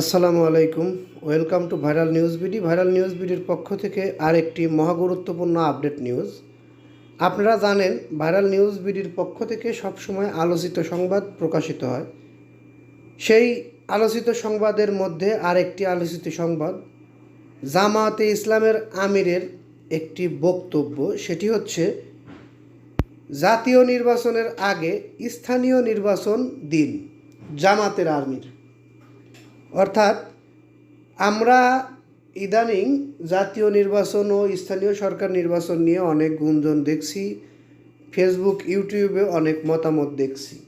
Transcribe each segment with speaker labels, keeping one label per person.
Speaker 1: আসসালামু আলাইকুম। Welcome to viral news BD. Viral news বিডির পক্ষ থেকে আরেকটি মহাগুরুত্বপূর্ণ আপডেট নিউজ। আপনারা জানেন, ভাইরাল নিউজ বিডির পক্ষ থেকে সবসময় আলোচিত সংবাদ প্রকাশিত হয়। সেই আলোচিত সংবাদের মধ্যে আরেকটি আলোচিত সংবাদ, জামায়াতে ইসলামের আমিরের একটি বক্তব্য। সেটি হচ্ছে, জাতীয় নির্বাচনের আগে স্থানীয় নির্বাচন দিন, জামাতের আর্মির অর্থাৎ আমরা ইদানিং জাতীয় নির্বাচন ও স্থানীয় সরকার নির্বাচন নিয়ে অনেক গুঞ্জন দেখছি ফেসবুক ইউটিউবে অনেক মতামত দেখছি।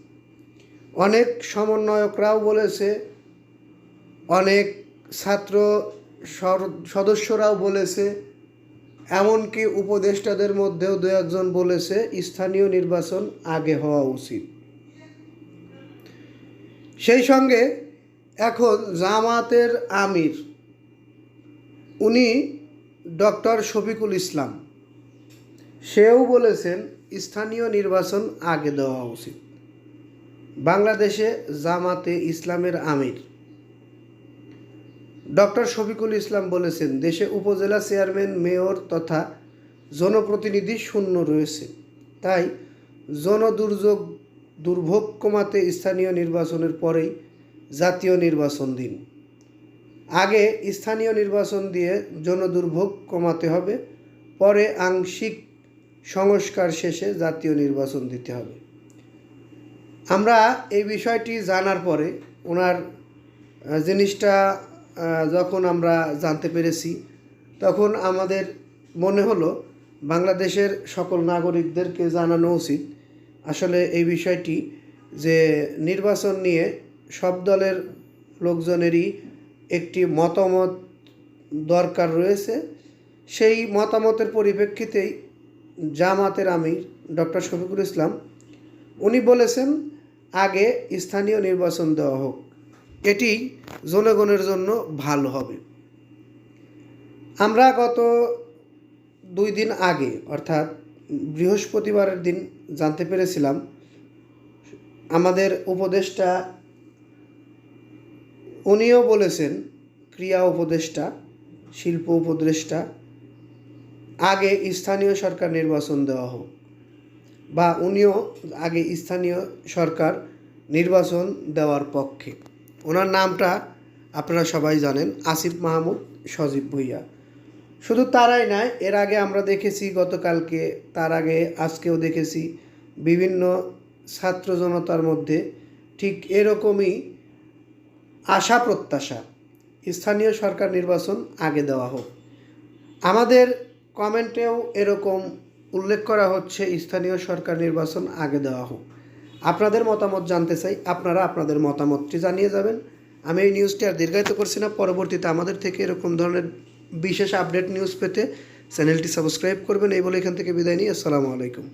Speaker 1: অনেক সমন্বয়করাও বলেছে, অনেক ছাত্র সদস্যরাও বলেছে, এমনকি উপদেষ্টাদের মধ্যেও দু একজন বলেছে, স্থানীয় নির্বাচন আগে হওয়া উচিত। সেই সঙ্গে এখন জামাতের আমির, উনি ডক্টর শফিকুল ইসলাম। সেও বলেছেন, স্থানীয় নির্বাচন আগে দেওয়া উচিত। বাংলাদেশে জামাতে ইসলামের আমির। ডক্টর শফিকুল ইসলাম বলেছেন, দেশে উপজেলা চেয়ারম্যান, মেয়র তথা জনপ্রতিনিধি শূন্য রয়েছে। তাই জনদুর্যোগ দুর্ভোগ কমাতে স্থানীয় নির্বাচনের পরেই জাতীয় নির্বাচন দিন। আগে স্থানীয় নির্বাচন দিয়ে জনদুর্ভোগ কমাতে হবে, পরে আংশিক সংস্কার শেষে জাতীয় নির্বাচন দিতে হবে। আমরা এই বিষয়টি জানার পরে ওনার জিনিসটা যখন আমরা জানতে পেরেছি, তখন আমাদের মনে হলো বাংলাদেশের সকল নাগরিকদেরকে জানানো উচিত আসলে এই বিষয়টি যে নির্বাচন নিয়ে সব দলের লোকজনেরই একটি মতামত দরকার রয়েছে। সেই মতামতের পরিপ্রেক্ষিতেই জামাতের আমির ডক্টর শফিকুল ইসলাম, উনি বলেছেন, আগে স্থানীয় নির্বাচন দেওয়া হোক। এটি জনগণের জন্য ভালো হবে। আমরা গত দুই দিন আগে, অর্থাৎ বৃহস্পতিবারের দিন জানতে পেরেছিলাম, আমাদের উপদেষ্টা উনিও বলেছেন, ক্রিয়া উপদেষ্টা, শিল্প উপদেষ্টা, আগে স্থানীয় সরকার নির্বাচন দেওয়া হোক। বা উনিও আগে স্থানীয় সরকার নির্বাচন দেওয়ার পক্ষে। ওনার নামটা আপনারা সবাই জানেন, আসিফ মাহমুদ, সজীব ভুইয়া। শুধু তারাই নয় এর আগে আমরা দেখেছি গতকালকে, তার আগে আজকেও দেখেছি, বিভিন্ন ছাত্র জনতার মধ্যে ঠিক এরকমই আশা প্রত্যাশা। স্থানীয় সরকার নির্বাচন আগে দেওয়া হোক। আমাদের কমেন্টেও এরকম উল্লেখ করা হচ্ছে, স্থানীয় সরকার নির্বাচন আগে দেওয়া হোক। আপনাদের মতামত জানতে চাই, আপনারা আপনাদের মতামতটি জানিয়ে যাবেন। আমি এই নিউজটি আর দীর্ঘায়িত করছি না। পরবর্তীতে আমাদের থেকে এরকম ধরনের বিশেষ আপডেট নিউজ পেতে চ্যানেলটি সাবস্ক্রাইব করবেন। এই বলে এখান থেকে বিদায় নিই। আসসালামু আলাইকুম।